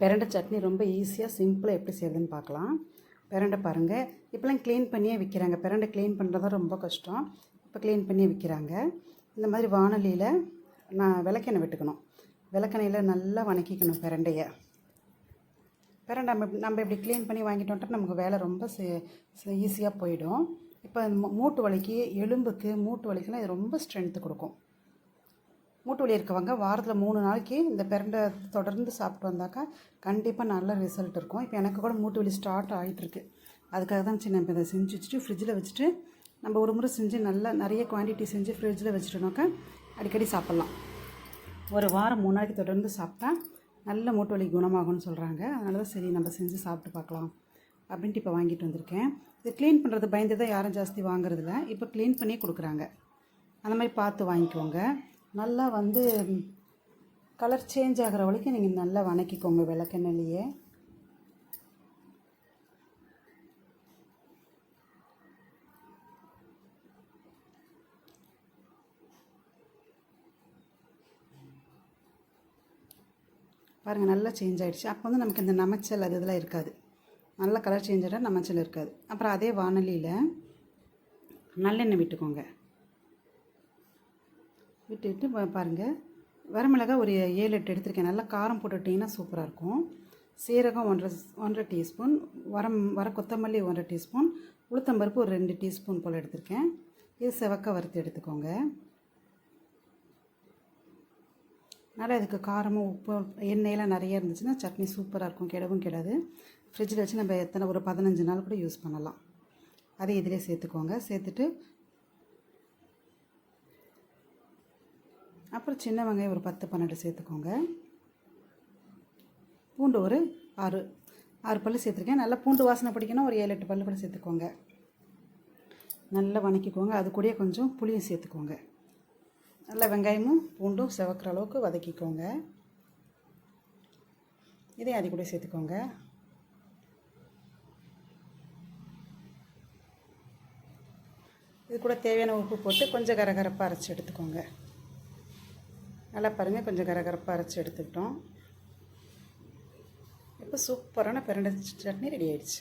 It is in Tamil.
பிரண்டை சட்னி ரொம்ப ஈஸியாக சிம்பிளாக எப்படி செய்யுதுன்னு பார்க்கலாம். பிரண்டை பாருங்கள் இப்போலாம் க்ளீன் பண்ணியே விற்கிறாங்க பிரண்டை க்ளீன் பண்ணுறது தான் ரொம்ப கஷ்டம். இப்போ க்ளீன் பண்ணியே விற்கிறாங்க இந்த மாதிரி வானொலியில் நான் விளக்கெண்ணெய் விட்டுக்கணும். விளக்கெண்ணெயில் நல்லா வணக்கிக்கணும் பெரண்டையை. பிரண்டை நம்ம நம்ம இப்படி க்ளீன் பண்ணி வாங்கிட்டு நமக்கு வேலை ரொம்ப ஈஸியாக போயிடும். இப்போ மூட்டு வலிக்கு எலும்புக்கு மூட்டு வலிக்குலாம் இது ரொம்ப ஸ்ட்ரென்த்து கொடுக்கும். மூட்டு வலி இருக்கவங்க வாரத்தில் மூணு நாளைக்கு இந்த பிரண்டை தொடர்ந்து சாப்பிட்டு வந்தாக்கா கண்டிப்பாக நல்ல ரிசல்ட் இருக்கும். இப்போ எனக்கு கூட மூட்டு வலி ஸ்டார்ட் ஆகிட்டுருக்கு அதுக்காக தான் சின்ன இப்போ இதை செஞ்சு வச்சுட்டு ஃப்ரிட்ஜில் வச்சுட்டு நம்ம ஒரு முறை செஞ்சு நல்லா நிறைய குவான்டிட்டி செஞ்சு ஃப்ரிட்ஜில் வச்சுட்டோம்னாக்கா அடிக்கடி சாப்பிட்லாம். ஒரு வாரம் மூணு நாளைக்கு தொடர்ந்து சாப்பிட்டா நல்ல மூட்டு வலி குணமாகும்னு சொல்கிறாங்க அதனால தான் சரி நம்ம செஞ்சு சாப்பிட்டு பார்க்கலாம் அப்படின்ட்டு இப்போ வாங்கிட்டு வந்திருக்கேன். இது க்ளீன் பண்ணுறது பயந்து தான் யாரும் ஜாஸ்தி வாங்குறதில்ல. இப்போ க்ளீன் பண்ணி கொடுக்குறாங்க. அந்த மாதிரி பார்த்து வாங்கிக்கோங்க. நல்லா வந்து கலர் சேஞ்ச் ஆகிற வரைக்கும் நீங்கள் நல்லா வணக்கிக்கோங்க விளக்கெண்ணெயிலேயே. பாருங்கள் நல்லா சேஞ்ச் ஆகிடுச்சு அப்போ வந்து நமக்கு இந்த நமைச்சல் அது இதெல்லாம் இருக்காது. நல்ல கலர் சேஞ்ச் ஆகிட்டால் நமைச்சல் இருக்காது. அப்புறம் அதே வானொலியில் நல்லெண்ணெய் விட்டுக்கோங்க. விட்டுட்டு பாருங்கள் வரமிளகா ஒரு ஏழு எட்டு எடுத்திருக்கேன். நல்லா காரம் போட்டுட்டிங்கன்னா சூப்பராக இருக்கும். சீரகம் ஒன்றரை ஒன்றரை டீஸ்பூன். வரம் வர கொத்தமல்லி ஒன்றரை டீஸ்பூன். உளுத்தம்பருப்பு ஒரு ரெண்டு டீஸ்பூன் போல் எடுத்திருக்கேன். இது செவக்க வறுத்து எடுத்துக்கோங்க. நல்லா இதுக்கு காரமும் உப்பு எண்ணெயெல்லாம் நிறைய இருந்துச்சுன்னா சட்னி சூப்பராக இருக்கும். கெடவும் கெடாது. ஃப்ரிட்ஜில் வச்சு நம்ம எத்தனை ஒரு பதினஞ்சு நாள் கூட யூஸ் பண்ணலாம். அதை இதிலே சேர்த்துக்கோங்க. சேர்த்துட்டு அப்புறம் சின்ன வெங்காயம் ஒரு பத்து பன்னெண்டு சேர்த்துக்கோங்க. பூண்டு ஒரு ஆறு ஆறு பல் சேர்த்துருக்கேன். நல்லா பூண்டு வாசனை பிடிக்கணும் ஒரு ஏழு எட்டு பல்லு கூட சேர்த்துக்கோங்க. நல்லா வணக்கிக்கோங்க. அது கூடயே கொஞ்சம் புளியும் சேர்த்துக்கோங்க. நல்லா வெங்காயமும் பூண்டும் செவக்கிற அளவுக்கு வதக்கிக்கோங்க. இதையும் அது கூட சேர்த்துக்கோங்க. இது கூட தேவையான உப்பு போட்டு கொஞ்சம் கரகரப்பாக அரைச்சி எடுத்துக்கோங்க. நல்லா பாருங்கள் கொஞ்சம் கரகரப்பாக அரைச்சி எடுத்துக்கிட்டோம். இப்போ சூப்பரான பிரண்டை சட்னி ரெடி ஆயிடுச்சு.